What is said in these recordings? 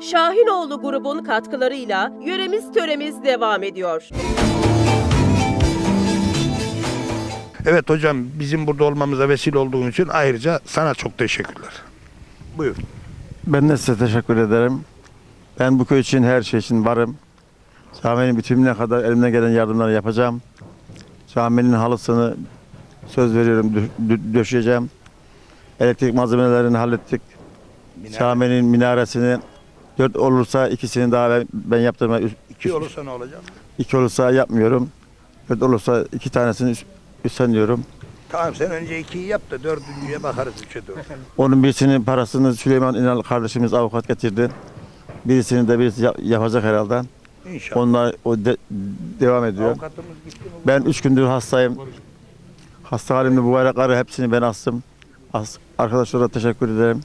Şahinoğlu grubun katkılarıyla yöremiz töremiz devam ediyor. Evet hocam bizim burada olmamıza vesile olduğun için ayrıca sana çok teşekkürler. Buyur. Ben de size teşekkür ederim. Ben bu köy için her şey için varım. Caminin bütününe kadar elimden gelen yardımları yapacağım. Caminin halısını söz veriyorum dö- dö- döşeyeceğim. Elektrik malzemelerini hallettik. Caminin minaresini dört olursa ikisini daha ben, ben yaptırma. İki olursa ne olacak? İki olursa yapmıyorum. Dört olursa iki tanesini üst- üstleniyorum. Tamam sen önce ikiyi yap da dördüncüye bakarız üçe dört. Onun birisinin parasını Süleyman İnal kardeşimiz avukat getirdi. Birisini de birisi yap- yapacak herhalde. İnşallah. Onlar o de- devam ediyor. Avukatımız gitti mi? Ben üç gündür hastayım. Hasta halimde bu bayrakları hepsini ben astım. As arkadaşlara teşekkür ederim.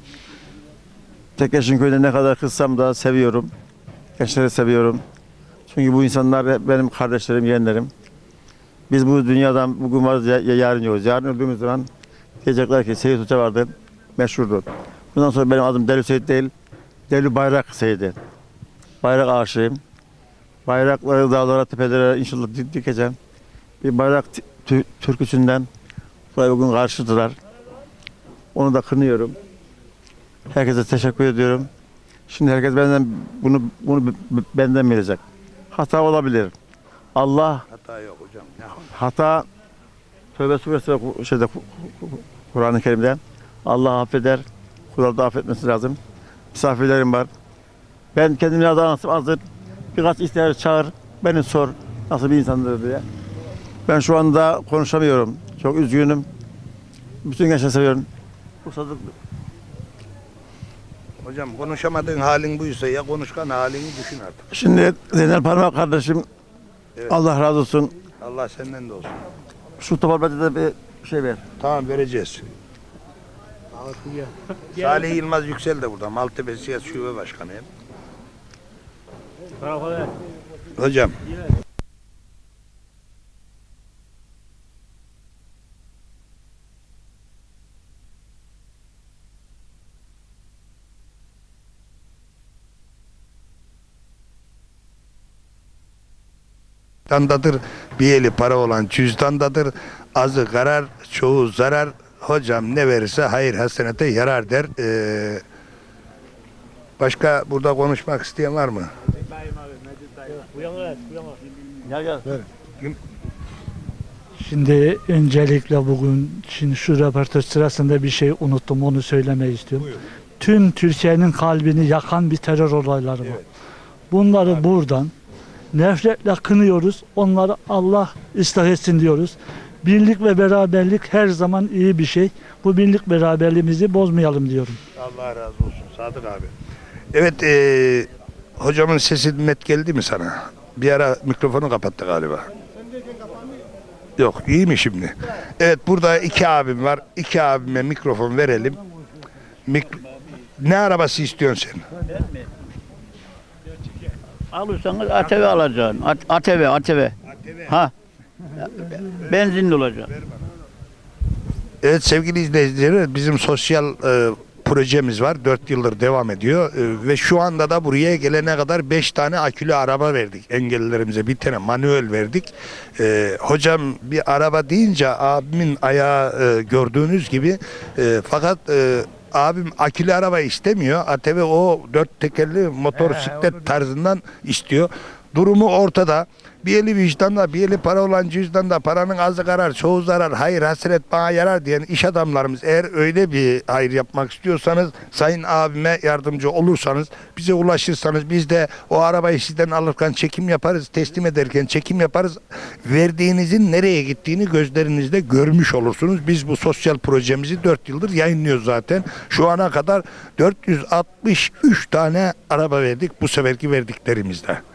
Tekeşin köyünde ne kadar kızsam da seviyorum. Gençleri seviyorum. Çünkü bu insanlar benim kardeşlerim, yeğenlerim. Biz bu dünyadan bugün varız, ya, ya yarın yokuz. Yarın öldüğümüz zaman diyecekler ki Seyit Hoca vardı, meşhurdu. Bundan sonra benim adım Deli Seyit değil, Deli Bayrak Seyit'i. Bayrak aşığıyım. Bayrakları dağlara, tepelere inşallah dik- dikeceğim. Bir bayrak türküsünden bugün karşıdılar. Onu da kınıyorum. Herkese teşekkür ediyorum. Şimdi herkes benden bunu bunu benden bilecek. Hata olabilir. Allah Hata yok hocam. Hata? Tövbe suresi şeyde Ku- Ku- Kur'an-ı Kerim'de Allah affeder. Kul da affetmesi lazım. Misafirlerim var. Ben kendimle adı anlatıp hazır. Birkaç ihtiyar çağır. Beni sor. Nasıl bir insandır diye. Ben şu anda konuşamıyorum. Çok üzgünüm. Bütün gençleri seviyorum. Bu sadık Hocam konuşamadığın halin buysa ya konuşkan halini düşün artık. Şimdi Zeynel Parmak kardeşim Evet. Allah razı olsun. Allah senden de olsun. Şu topalbacı da bir şey ver. Tamam vereceğiz. Salih Yılmaz Yüksel de burada. Maltepe Siyasi Şube Başkanıyım. Hocam. Cüzdandadır bir eli para olan cüzdandadır. Azı karar, çoğu zarar. Hocam ne verirse hayır hasenete yarar der. Ee, başka burada konuşmak isteyen var mı? Şimdi öncelikle bugün şimdi şu röportaj sırasında bir şey unuttum onu söylemek istiyorum. Buyur. Tüm Türkiye'nin kalbini yakan bir terör olayları var. Evet. Bunları buradan nefretle kınıyoruz. Onları Allah ıslah etsin diyoruz. Birlik ve beraberlik her zaman iyi bir şey. Bu birlik beraberliğimizi bozmayalım diyorum. Allah razı olsun Sadık abi. Evet ee, hocamın sesi net geldi mi sana? Bir ara mikrofonu kapattı galiba. Yok iyi mi şimdi? Evet burada iki abim var. İki abime mikrofon verelim. Mik- ne arabası istiyorsun sen? Alırsanız ATV alacaksın. At- ATV, ATV. Ha. Benzinli olacak. Evet sevgili izleyiciler bizim sosyal e, projemiz var. 4 yıldır devam ediyor. E, ve şu anda da buraya gelene kadar 5 tane akülü araba verdik. Engellilerimize bir tane manuel verdik. E, hocam bir araba deyince abimin ayağı e, gördüğünüz gibi e, fakat e, abim akülü araba istemiyor. ATV o dört tekerli motosiklet tarzından istiyor. Durumu ortada. Bir eli vicdanda, bir eli para olan cüzdanda, paranın azı karar, çoğu zarar, hayır hasret bana yarar diyen iş adamlarımız eğer öyle bir hayır yapmak istiyorsanız, sayın abime yardımcı olursanız, bize ulaşırsanız biz de o arabayı sizden alırken çekim yaparız, teslim ederken çekim yaparız. Verdiğinizin nereye gittiğini gözlerinizde görmüş olursunuz. Biz bu sosyal projemizi 4 yıldır yayınlıyoruz zaten. Şu ana kadar 463 tane araba verdik bu seferki verdiklerimizde.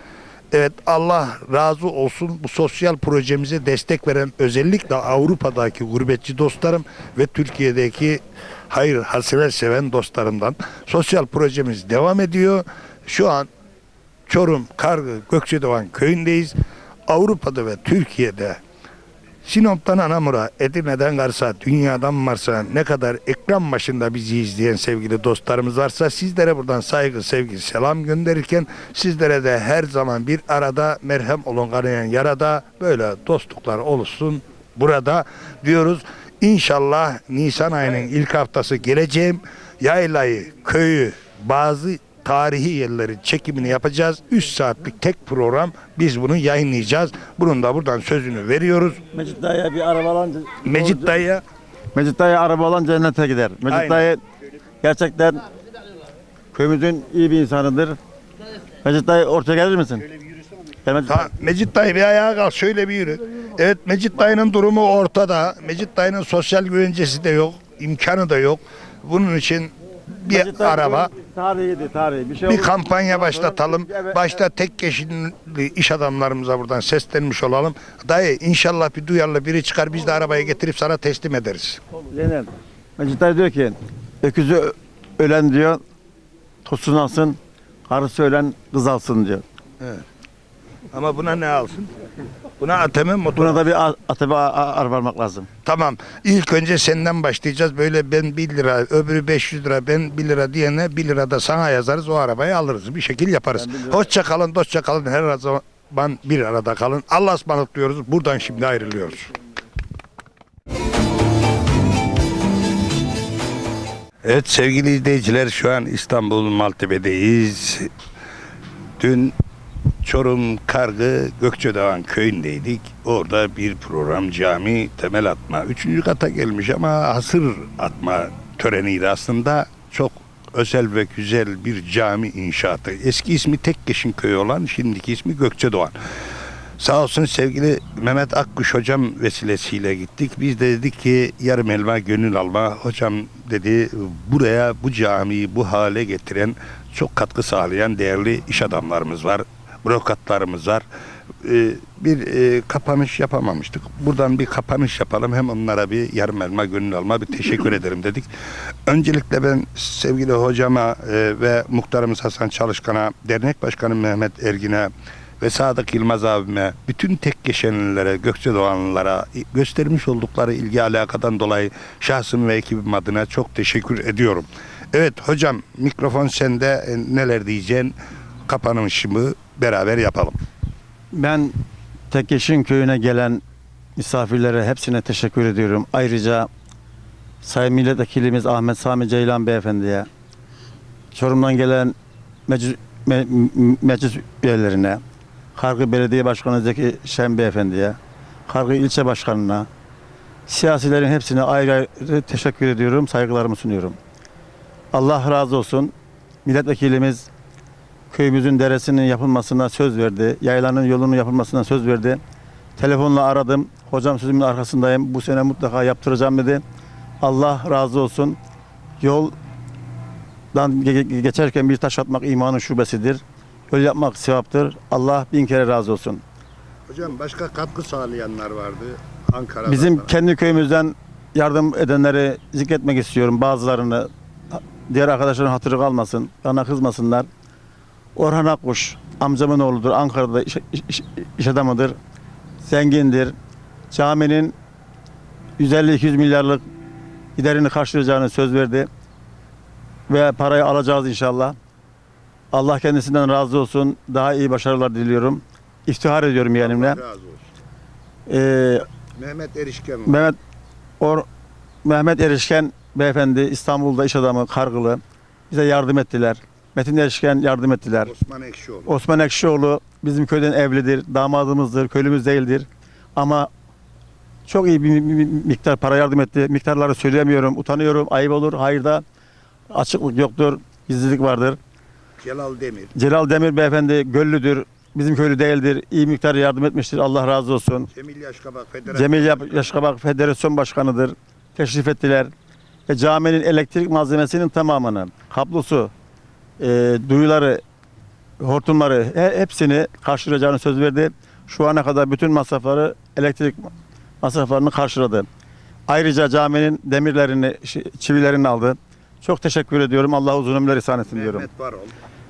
Evet Allah razı olsun bu sosyal projemize destek veren özellikle Avrupa'daki gurbetçi dostlarım ve Türkiye'deki hayır hasever seven dostlarımdan. Sosyal projemiz devam ediyor. Şu an Çorum, Kargı, Gökçedoğan köyündeyiz. Avrupa'da ve Türkiye'de Sinop'tan Anamur'a, Edirne'den Kars'a, dünyadan varsa ne kadar ekran başında bizi izleyen sevgili dostlarımız varsa sizlere buradan saygı, sevgi, selam gönderirken sizlere de her zaman bir arada merhem olun kanayan yarada böyle dostluklar oluşsun burada diyoruz. İnşallah Nisan ayının ilk haftası geleceğim. Yaylayı, köyü, bazı tarihi yerlerin çekimini yapacağız. 3 saatlik tek program. Biz bunu yayınlayacağız. Bunun da buradan sözünü veriyoruz. Mecit Dayı'ya bir araba alınca... Mecit dayıya Mecit Dayı araba alan cennete gider. Mecit Aynen. Dayı gerçekten köyümüzün iyi bir insanıdır. Mecit Dayı ortaya gelir misin? Gel Mecit Ha, Mecit dayı bir ayağa kalk şöyle bir yürü. Evet Mecit dayının durumu ortada. Mecit dayının sosyal güvencesi de yok. imkanı da yok. Bunun için bir Mecit Dayı araba Tarihiydi tarihi. Bir, şey bir kampanya başlatalım. Evet, Başta tek kişili iş adamlarımıza buradan seslenmiş olalım. Dayı inşallah bir duyarlı biri çıkar biz de arabaya getirip sana teslim ederiz. Zeynep. Dayı diyor ki öküzü ölen diyor tosun alsın, karısı ölen kız alsın diyor. Ama buna ne alsın? Buna ateme motor. Buna da bir a- atebe a- a- arvarmak lazım. Tamam. İlk önce senden başlayacağız. Böyle ben 1 lira, öbürü 500 lira, ben 1 lira diyene 1 lira da sana yazarız. O arabayı alırız. Bir şekil yaparız. Hoşça kalın, dostça kalın. Her zaman bir arada kalın. Allah'a ısmarladık diyoruz. Buradan şimdi ayrılıyoruz. Evet sevgili izleyiciler şu an İstanbul Maltepe'deyiz. Dün Çorum Kargı Gökçedoğan köyündeydik. Orada bir program cami temel atma. Üçüncü kata gelmiş ama hasır atma töreniydi aslında. Çok özel ve güzel bir cami inşaatı. Eski ismi Tekkeşin köyü olan şimdiki ismi Gökçedoğan. Sağ olsun sevgili Mehmet Akkuş hocam vesilesiyle gittik. Biz de dedik ki yarım elma gönül alma. Hocam dedi buraya bu camiyi bu hale getiren çok katkı sağlayan değerli iş adamlarımız var. Bürokratlarımız var. Ee, bir e, kapanış yapamamıştık. Buradan bir kapanış yapalım. Hem onlara bir yarım elma gönül alma bir teşekkür ederim dedik. Öncelikle ben sevgili hocama e, ve muhtarımız Hasan Çalışkan'a, dernek başkanı Mehmet Ergin'e ve Sadık Yılmaz abime, bütün tek geçenlilere, Gökçe Doğanlılara göstermiş oldukları ilgi alakadan dolayı şahsım ve ekibim adına çok teşekkür ediyorum. Evet hocam mikrofon sende E, neler diyeceksin? Kapanışımı beraber yapalım. Ben Tekkeşin köyüne gelen misafirlere hepsine teşekkür ediyorum. Ayrıca Sayın Milletvekilimiz Ahmet Sami Ceylan Beyefendi'ye, Çorum'dan gelen meclis, me, meclis üyelerine, Kargı Belediye Başkanı Zeki Şen Beyefendi'ye, Kargı İlçe Başkanı'na, siyasilerin hepsine ayrı ayrı teşekkür ediyorum, saygılarımı sunuyorum. Allah razı olsun. Milletvekilimiz köyümüzün deresinin yapılmasına söz verdi. Yaylanın yolunun yapılmasına söz verdi. Telefonla aradım. Hocam sözümün arkasındayım. Bu sene mutlaka yaptıracağım dedi. Allah razı olsun. Yoldan ge- ge- geçerken bir taş atmak imanın şubesidir. Yol yapmak sevaptır. Allah bin kere razı olsun. Hocam başka katkı sağlayanlar vardı Ankara'da. Bizim kendi köyümüzden yardım edenleri zikretmek istiyorum. Bazılarını diğer arkadaşların hatırı kalmasın. Bana kızmasınlar. Orhan Akkuş amcamın oğludur. Ankara'da iş, iş- iş adamıdır. Zengindir. Caminin 150-200 milyarlık giderini karşılayacağını söz verdi. Ve parayı alacağız inşallah. Allah kendisinden razı olsun. Daha iyi başarılar diliyorum. İftihar ediyorum yeğenimle. Ee, Mehmet Erişken Mehmet Or Mehmet Erişken beyefendi İstanbul'da iş adamı Kargılı bize yardım ettiler. Metin Erişken yardım ettiler. Osman Ekşioğlu. Osman Ekşioğlu bizim köyden evlidir, damadımızdır, köylümüz değildir. Ama çok iyi bir mi- mi- miktar para yardım etti. Miktarları söyleyemiyorum, utanıyorum, ayıp olur. Hayırda açıklık yoktur, gizlilik vardır. Celal Demir. Celal Demir beyefendi Göllüdür, bizim köylü değildir. İyi miktar yardım etmiştir. Allah razı olsun. Cemil Yaşkabak Federasyon. Cemil Yaşkabak Federasyon Başkanı'dır. Teşrif ettiler. Ve caminin elektrik malzemesinin tamamını, kablosu, e, duyuları, hortumları he- hepsini karşılayacağını söz verdi. Şu ana kadar bütün masrafları, elektrik masraflarını karşıladı. Ayrıca caminin demirlerini, çivilerini aldı. Çok teşekkür ediyorum. Allah uzun ömürler ihsan etsin diyorum. Mehmet Varol.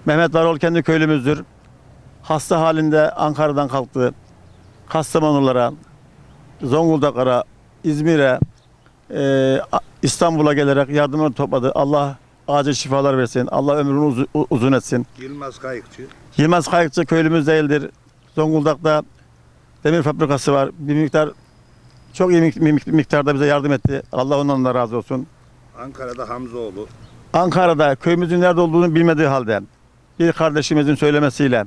Mehmet Varol kendi köylümüzdür. Hasta halinde Ankara'dan kalktı. Kastamonulara, Zonguldak'a, İzmir'e, e, İstanbul'a gelerek yardımını topladı. Allah acil şifalar versin. Allah ömrünü uzu- u- uzun etsin. Yılmaz Kayıkçı. Yılmaz Kayıkçı köylümüz değildir. Zonguldak'ta demir fabrikası var. Bir miktar çok iyi mik- mik- miktarda bize yardım etti. Allah ondan da razı olsun. Ankara'da Hamzoğlu. Ankara'da köyümüzün nerede olduğunu bilmediği halde bir kardeşimizin söylemesiyle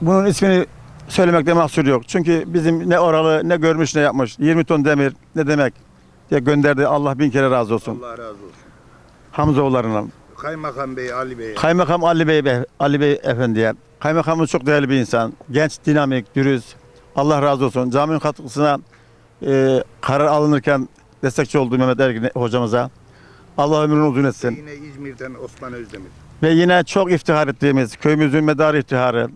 bunun ismini söylemekte mahsur yok. Çünkü bizim ne oralı ne görmüş ne yapmış 20 ton demir ne demek diye gönderdi. Allah bin kere razı olsun. Allah razı olsun. Hamzoğullarına. Kaymakam Bey, Ali Bey. Kaymakam Ali Bey, Bey- Ali Bey Efendi'ye. Kaymakamımız çok değerli bir insan. Genç, dinamik, dürüst. Allah razı olsun. Caminin katkısına e, karar alınırken destekçi oldu Mehmet Ergin hocamıza. Allah ömrünü uzun etsin. Yine İzmir'den Osman Özdemir. Ve yine çok iftihar ettiğimiz köyümüzün medarı iftiharı.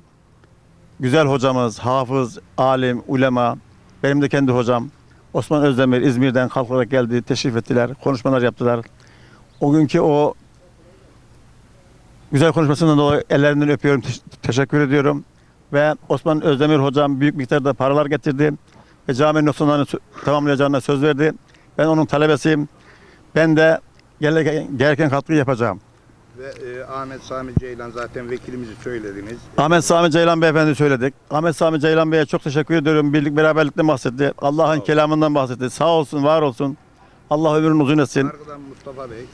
Güzel hocamız, hafız, alim, ulema. Benim de kendi hocam. Osman Özdemir İzmir'den kalkarak geldi, teşrif ettiler, konuşmalar yaptılar. O günkü o güzel konuşmasından dolayı ellerinden öpüyorum, teş- teşekkür ediyorum. Ve Osman Özdemir hocam büyük miktarda paralar getirdi ve caminin noksanlarını tamamlayacağına söz verdi. Ben onun talebesiyim. Ben de gereken, gereken katkıyı yapacağım. Ve e, Ahmet Sami Ceylan zaten vekilimizi söylediniz. Ahmet Sami Ceylan Beyefendi söyledik. Ahmet Sami Ceylan Bey'e çok teşekkür ediyorum. Birlik beraberlikten bahsetti. Allah'ın kelamından bahsetti. Sağ olsun, var olsun. Allah ömrünü uzun etsin. Arkadan Mustafa Bey.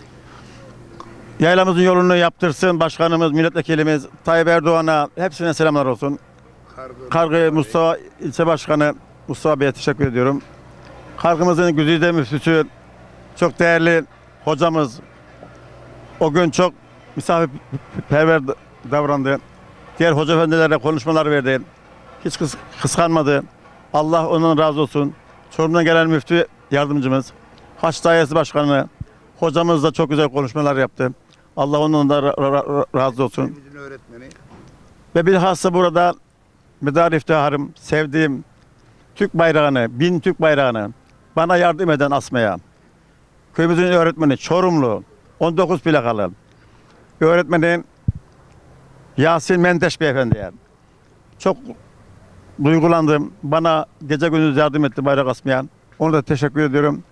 Yaylamızın yolunu yaptırsın. Başkanımız, milletvekilimiz, Tayyip Erdoğan'a hepsine selamlar olsun. Kargı, Kargı Mustafa İlçe Başkanı Mustafa Bey'e teşekkür ediyorum. Kargımızın güzide müftüsü, çok değerli hocamız o gün çok misafirperver davrandı. Diğer hoca efendilerle konuşmalar verdi. Hiç kıs- kıskanmadı. Allah onun razı olsun. Çorum'dan gelen müftü yardımcımız, Haç Dairesi Başkanı, hocamız da çok güzel konuşmalar yaptı. Allah onun da ra- ra- ra- razı olsun. Öğretmeni. Ve bilhassa burada medar iftiharım, sevdiğim Türk bayrağını, bin Türk bayrağını bana yardım eden asmaya. Köyümüzün öğretmeni Çorumlu, 19 plakalı. Öğretmenim Yasin Menteş Beyefendi'ye. Çok duygulandım. Bana gece gündüz yardım etti bayrak asmaya. Ona da teşekkür ediyorum.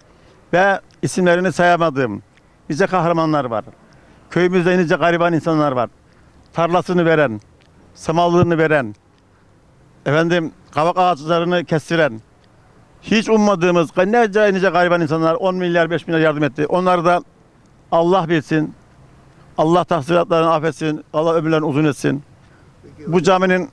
Ve isimlerini sayamadığım nice kahramanlar var. Köyümüzde nice gariban insanlar var. Tarlasını veren, samallığını veren, efendim kavak ağaçlarını kestiren, hiç ummadığımız nice nice gariban insanlar 10 milyar 5 milyar yardım etti. Onları da Allah bilsin. Allah tahsilatlarını affetsin. Allah ömürlerini uzun etsin. Peki, Bu caminin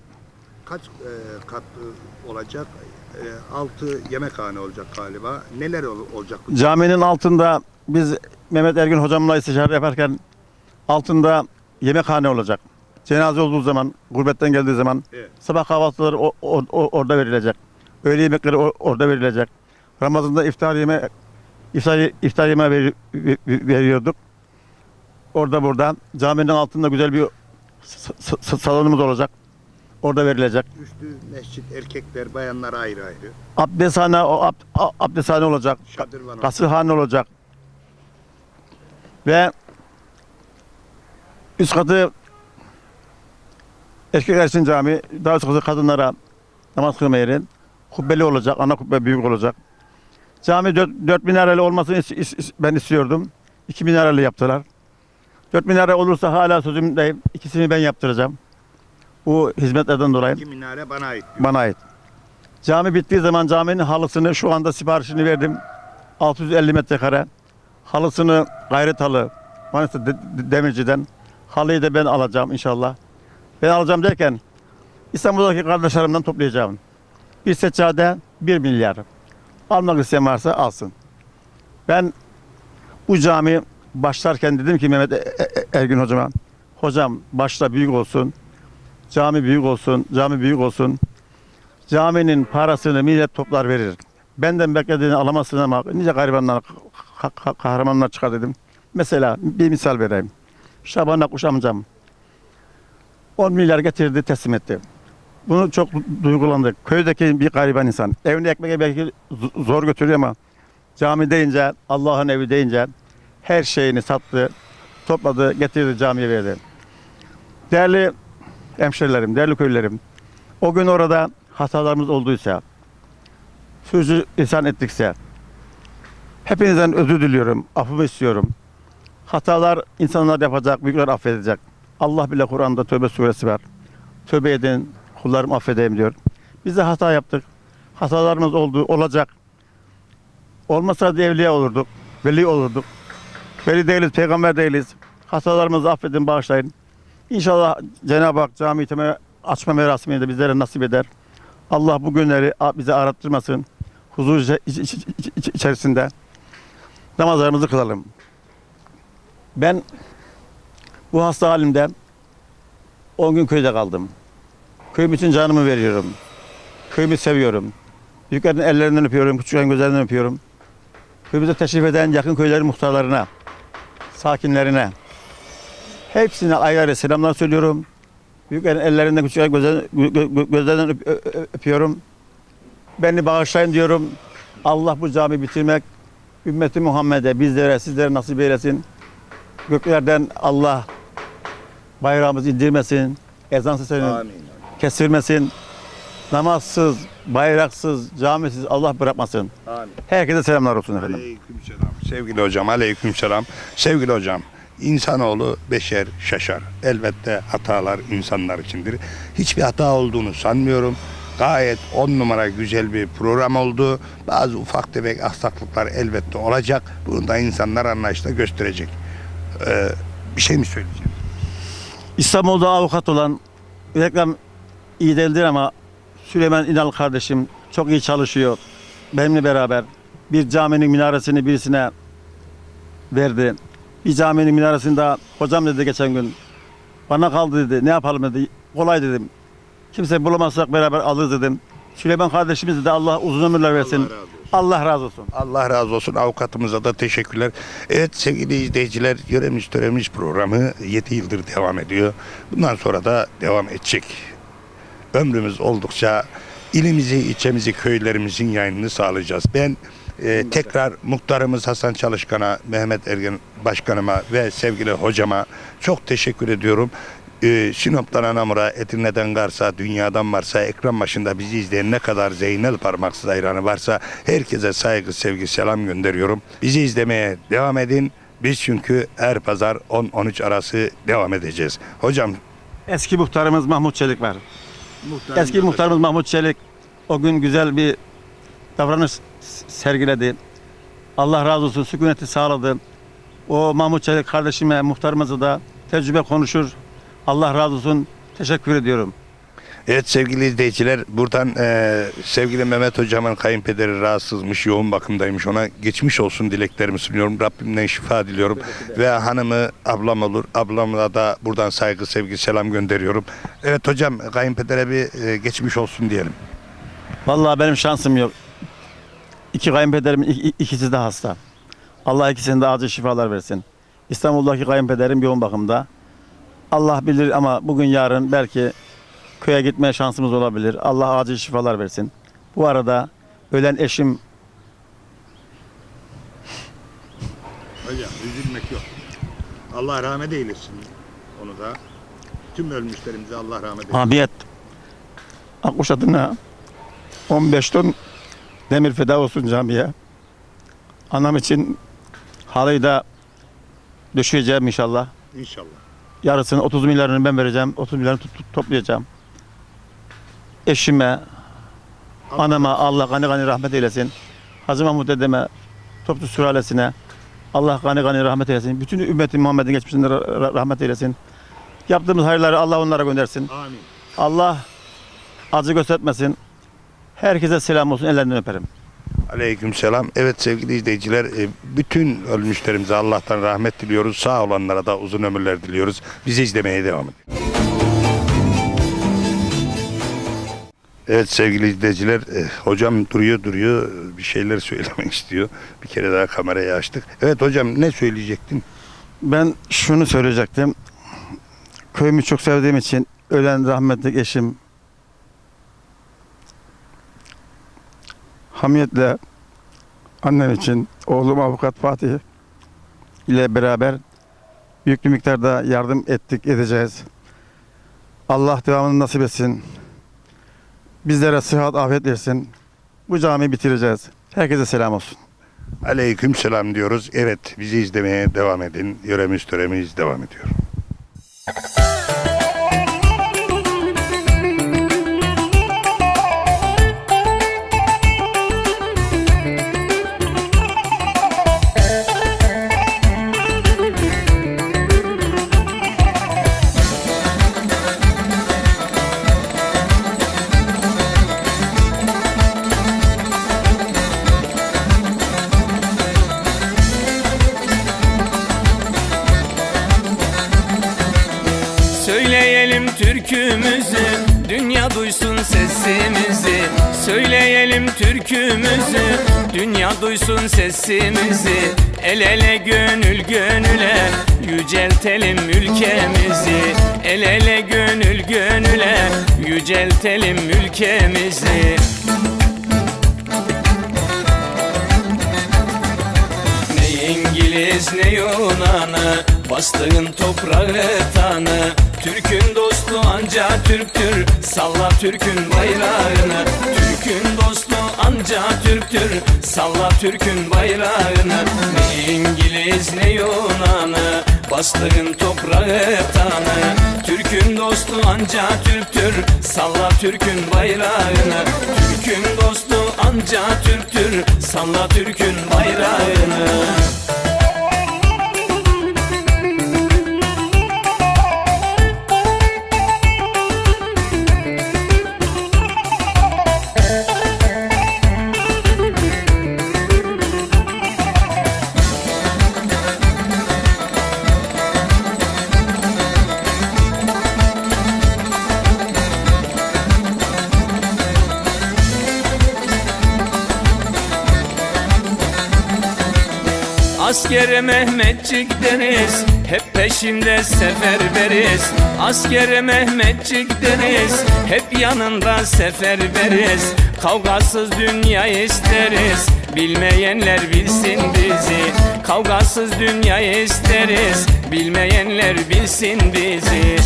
kaç e, katlı olacak? E, altı yemekhane olacak galiba. Neler ol- olacak? bu caminin altında biz Mehmet Ergin hocamla istişare yaparken altında yemekhane olacak. Cenaze olduğu zaman, gurbetten geldiği zaman Evet. sabah kahvaltıları o- o- o- orada verilecek. Öğle yemekleri o- orada verilecek. Ramazan'da iftar yeme iftar, iftar yeme veri- ve- veriyorduk. Orada burada caminin altında güzel bir salonumuz olacak. Orada verilecek. Üstü mescit erkekler, bayanlar ayrı ayrı. Abdesthane, o ab, abdesthane olacak. Şadırvan olacak. Kasırhane olacak. Ve üst katı erkekler için cami, daha üst katı kadınlara namaz kılma yeri. Kubbeli olacak, ana kubbe büyük olacak. Cami dört, dört minareli olmasını is- is- is- ben istiyordum. İki minareli yaptılar. Dört minare olursa hala sözümdeyim. İkisini ben yaptıracağım. Bu hizmetlerden dolayı İki minare bana ait. bana ait. Cami bittiği zaman caminin halısını şu anda siparişini verdim. 650 metrekare. Halısını gayret halı. Manisa de- de- demirciden. Halıyı da ben alacağım inşallah. Ben alacağım derken İstanbul'daki kardeşlerimden toplayacağım. Bir seccade 1 milyar. Almak isteyen varsa alsın. Ben bu cami başlarken dedim ki Mehmet E- E- Ergin hocama. Hocam başta büyük olsun. Cami büyük olsun. Cami büyük olsun. Caminin parasını millet toplar verir. Benden beklediğini alamazsın ama nice garibanlar, ka- ka- kahramanlar çıkar dedim. Mesela bir misal vereyim. Şaban Akkuş amcam 10 milyar getirdi teslim etti. Bunu çok duygulandık. Köydeki bir gariban insan. Evine ekmeğe belki zor götürüyor ama cami deyince, Allah'ın evi deyince her şeyini sattı, topladı, getirdi camiye verdi. Değerli hemşerilerim, değerli köylülerim, o gün orada hatalarımız olduysa, sürücü insan ettikse hepinizden özür diliyorum. Affımı istiyorum. Hatalar insanlar yapacak, büyükler affedecek. Allah bile Kur'an'da Tövbe suresi var. Tövbe edin, kullarım affedeyim diyor. Biz de hata yaptık. Hatalarımız oldu, olacak. Olmasa evliya olurduk, veli olurduk. Veli değiliz, peygamber değiliz. Hatalarımızı affedin, bağışlayın. İnşallah Cenab-ı Hak cami iteme açma merasimini de bizlere nasip eder. Allah bu günleri bize arattırmasın. Huzur içe- iç- iç- iç- iç- içerisinde namazlarımızı kılalım. Ben bu hasta halimde 10 gün köyde kaldım. Köyüm için canımı veriyorum. Köyümü seviyorum. Büyüklerin ellerinden öpüyorum, küçüklerin gözlerinden öpüyorum. Köyümüze teşrif eden yakın köylerin muhtarlarına, sakinlerine, hepsine ayrı selamlar söylüyorum. Büyüklerin ellerinden, küçüklerin gözlerinden, gö- gö- gözlerinden öpüyorum. Beni bağışlayın diyorum. Allah bu cami bitirmek, ümmeti Muhammed'e, bizlere, sizlere nasip eylesin. Göklerden Allah bayrağımızı indirmesin, ezan sesini kestirmesin. Namazsız, bayraksız, camisiz Allah bırakmasın. Amin. Herkese selamlar olsun efendim. Aleykümselam. Sevgili hocam, aleykümselam. Sevgili hocam, insanoğlu beşer şaşar. Elbette hatalar insanlar içindir. Hiçbir hata olduğunu sanmıyorum. Gayet on numara güzel bir program oldu. Bazı ufak tefek aksaklıklar elbette olacak. Bunu da insanlar anlayışla gösterecek. Ee, bir şey mi söyleyeceğim? İstanbul'da avukat olan reklam iyi değildir ama Süleyman İnal kardeşim çok iyi çalışıyor. Benimle beraber bir caminin minaresini birisine verdi. Bir caminin minaresini daha hocam dedi geçen gün. Bana kaldı dedi. Ne yapalım dedi. Kolay dedim. Kimse bulamazsak beraber alırız dedim. Süleyman kardeşimiz de Allah uzun ömürler versin. Allah razı olsun. Allah razı olsun. Avukatımıza da teşekkürler. Evet sevgili izleyiciler, Yöremiz Töremiz programı 7 yıldır devam ediyor. Bundan sonra da devam edecek. Ömrümüz oldukça ilimizi, ilçemizi, köylerimizin yayınını sağlayacağız. Ben e, tekrar muhtarımız Hasan Çalışkan'a, Mehmet Ergen Başkanıma ve sevgili hocama çok teşekkür ediyorum. Ee, Sinop'tan Anamur'a, Edirne'den Kars'a, dünyadan varsa, ekran başında bizi izleyen ne kadar Zeynel parmaksız hayranı varsa herkese saygı, sevgi, selam gönderiyorum. Bizi izlemeye devam edin. Biz çünkü her pazar 10-13 arası devam edeceğiz. Hocam Eski muhtarımız Mahmut Çelik var. Eski muhtarımız Mahmut Çelik o gün güzel bir davranış sergiledi. Allah razı olsun sükuneti sağladı. O Mahmut Çelik kardeşime, muhtarımızı da tecrübe konuşur. Allah razı olsun. Teşekkür ediyorum. Evet sevgili izleyiciler buradan e, sevgili Mehmet hocamın kayınpederi rahatsızmış yoğun bakımdaymış ona geçmiş olsun dileklerimi sunuyorum Rabbimden şifa diliyorum ve hanımı ablam olur ablamla da buradan saygı sevgi selam gönderiyorum. Evet hocam kayınpedere bir e, geçmiş olsun diyelim. Vallahi benim şansım yok. İki kayınpederimin ik- ik- ikisi de hasta. Allah ikisine de acil şifalar versin. İstanbul'daki kayınpederim yoğun bakımda. Allah bilir ama bugün yarın belki köye gitme şansımız olabilir. Allah acil şifalar versin. Bu arada ölen eşim Hocam üzülmek yok. Allah rahmet eylesin onu da. Tüm ölmüşlerimize Allah rahmet eylesin. Ahmet Akkuş adına 15 ton demir feda olsun camiye. Anam için halıyı da döşeyeceğim inşallah. İnşallah. Yarısını 30 milyarını ben vereceğim. 30 milyarını tut- tut- toplayacağım. Eşime, anama Allah gani gani rahmet eylesin. Hacı Mahmut dedeme, toplu sülalesine Allah gani gani rahmet eylesin. Bütün ümmeti Muhammed'in geçmişinde ra- ra- rahmet eylesin. Yaptığımız hayırları Allah onlara göndersin. Amin. Allah acı göstermesin. Herkese selam olsun. Ellerinden öperim. Aleyküm selam. Evet sevgili izleyiciler, e, bütün ölmüşlerimize Allah'tan rahmet diliyoruz. Sağ olanlara da uzun ömürler diliyoruz. Bizi izlemeye devam edin. Evet sevgili izleyiciler, e, hocam duruyor duruyor bir şeyler söylemek istiyor. Bir kere daha kamerayı açtık. Evet hocam ne söyleyecektin? Ben şunu söyleyecektim. Köyümü çok sevdiğim için ölen rahmetli eşim hamiyetle annem için oğlum avukat Fatih ile beraber büyük bir miktarda yardım ettik edeceğiz. Allah devamını nasip etsin. Bizlere sıhhat afiyet versin. bu camiyi bitireceğiz. Herkese selam olsun. Aleyküm selam diyoruz. Evet bizi izlemeye devam edin. Yöremiz töremiz devam ediyor. Söyleyelim türkümüzü, dünya duysun sesimizi. Söyleyelim türkümüzü, dünya duysun sesimizi. El ele gönül gönüle, yüceltelim ülkemizi. El ele gönül gönüle, yüceltelim ülkemizi. Ne İngiliz ne Yunanı Bastığın toprağı tanı Türk'ün dostu anca Türktür. Salla Türk'ün bayrağını Türk'ün dostu anca Türktür. Salla Türk'ün bayrağını Ne İngiliz ne Yunanı. Bastığın toprağı tanı Türk'ün dostu anca Türktür. Salla Türk'ün bayrağını Türk'ün dostu anca Türktür. Salla Türk'ün bayrağını Askere Mehmetçik deniz Hep peşinde seferberiz. Askere Mehmetçik deniz Hep yanında seferberiz. Kavgasız dünya isteriz Bilmeyenler bilsin bizi. Kavgasız dünya isteriz Bilmeyenler bilsin bizi.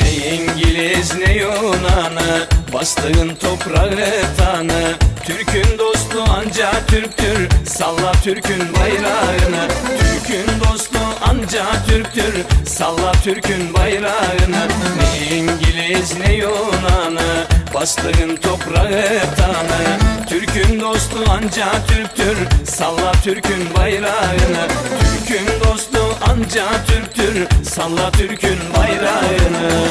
Ne İngiliz ne Yunanı Bastığın toprağı tanı Türk'ün dostu anca Türktür. Salla Türk'ün bayrağını. Türk'ün dostu anca Türktür. Salla Türk'ün bayrağını. Ne İngiliz ne Yunanı. Bastığın toprağı tanı. Türk'ün dostu anca Türktür. Salla Türk'ün bayrağını. Türk'ün dostu anca Türktür. Salla Türk'ün bayrağını